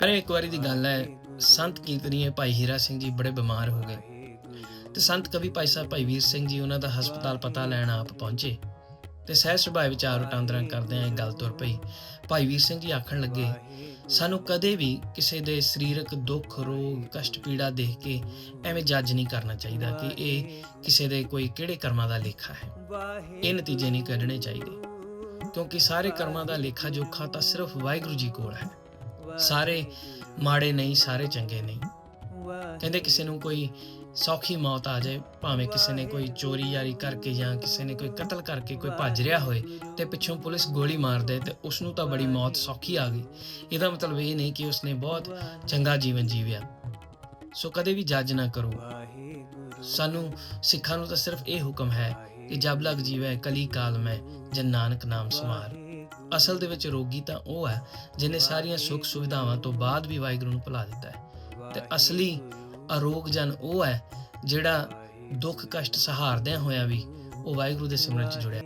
ਪਰ ਇੱਕ ਵਾਰੀ ਦੀ ਗੱਲ ਹੈ, ਸੰਤ ਕੀਰਤਨੀਏ ਭਾਈ ਹੀਰਾ ਸਿੰਘ ਜੀ ਬੜੇ ਬਿਮਾਰ ਹੋ ਗਏ। ਤੇ ਸੰਤ ਕਵੀ ਭਾਈ ਸਾਹਿਬ ਭਾਈ ਵੀਰ ਸਿੰਘ ਜੀ ਉਹਨਾਂ ਦਾ ਹਸਪਤਾਲ ਪਤਾ ਲੈਣ ਆਪ ਪਹੁੰਚੇ ਤੇ ਸਹਿਜ ਸੁਭਾਅ ਵਿਚਾਰ ਵਟਾਂਦਰਾ ਕਰਦੇ ਆ ਗੱਲ ਤੁਰ ਪਈ। ਭਾਈ ਵੀਰ ਸਿੰਘ ਜੀ ਆਖਣ ਲੱਗੇ, ਸਾਨੂੰ ਕਦੇ ਵੀ ਕਿਸੇ ਦੇ ਸਰੀਰਕ ਦੁੱਖ, ਰੋਗ, ਕਸ਼ਟ, ਪੀੜਾ ਦੇਖ ਕੇ ਐਵੇਂ ਜੱਜ ਨਹੀਂ ਕਰਨਾ ਚਾਹੀਦਾ ਕਿ ਇਹ ਕਿਸੇ ਦੇ ਕੋਈ ਕਿਹੜੇ ਕਰਮਾਂ ਦਾ ਲੇਖਾ ਹੈ। ਇਹ ਨਤੀਜੇ ਨਹੀਂ ਕੱਢਣੇ ਚਾਹੀਦੇ। ਕਿਉਂਕਿ ਸਾਰੇ ਕਰਮਾਂ ਦਾ ਲੇਖਾ ਜੋਖਾ ਤਾਂ ਸਿਰਫ ਵਾਹਿਗੁਰੂ ਜੀ ਕੋਲ ਹੈ। ਸਾਰੇ ਮਾੜੇ ਨਹੀਂ, ਸਾਰੇ ਚੰਗੇ ਨਹੀਂ। ਕਹਿੰਦੇ ਕਿਸੇ ਨੂੰ ਕੋਈ ਸੌਖੀ ਮੌਤ ਆ ਜਾਏ, ਭਾਵੇਂ ਕਿਸੇ ਨੇ ਕੋਈ ਚੋਰੀ ਯਾਰੀ ਕਰਕੇ ਜਾਂ ਕਿਸੇ ਨੇ ਕੋਈ ਕਤਲ ਕਰਕੇ ਕੋਈ ਭੱਜ ਰਿਹਾ ਹੋਏ ਤੇ ਪਿੱਛੋਂ ਪੁਲਿਸ ਗੋਲੀ ਮਾਰ ਦੇ ਤੇ ਉਸ ਨੂੰ ਤਾਂ ਬੜੀ ਮੌਤ ਸੌਖੀ ਆ ਗਈ। ਇਹਦਾ ਮਤਲਬ ਇਹ ਨਹੀਂ ਕਿ ਉਸਨੇ ਬਹੁਤ ਚੰਗਾ ਜੀਵਨ ਜੀਵਿਆ। ਸੋ ਕਦੇ ਵੀ ਜੱਜ ਨਾ ਕਰੋ। ਸਾਨੂੰ, ਸਿੱਖਾਂ ਨੂੰ ਤਾਂ ਸਿਰਫ ਇਹ ਹੁਕਮ ਹੈ ਕਿ ਜਬ ਲਗ ਜੀਵੈ, ਕਲੀ ਕਾਲ ਮੈਂ, ਜਨ ਨਾਨਕ ਨਾਮ ਸਮਾਰ ਅਸਲ ਦੇ ਵਿੱਚ ਰੋਗੀ ਤਾਂ ਉਹ ਹੈ ਜਿਨੇ ਸਾਰੀਆਂ ਸੁੱਖ ਸੁਵਿਧਾਵਾਂ ਤੋਂ ਬਾਅਦ ਵੀ ਵਾਹਿਗੁਰੂ ਨੂੰ ਭੁਲਾ ਦਿੱਤਾ ਹੈ। ਤੇ ਅਸਲੀ ਅਰੋਗ ਜਨ ਉਹ ਹੈ ਜਿਹੜਾ ਦੁੱਖ, ਕਸ਼ਟ ਸਹਾਰਦਿਆਂ ਹੋਇਆਂ ਵੀ ਉਹ ਵਾਹਿਗੁਰੂ ਦੇ ਸਿਮਰਨ 'ਚ ਜੁੜਿਆ।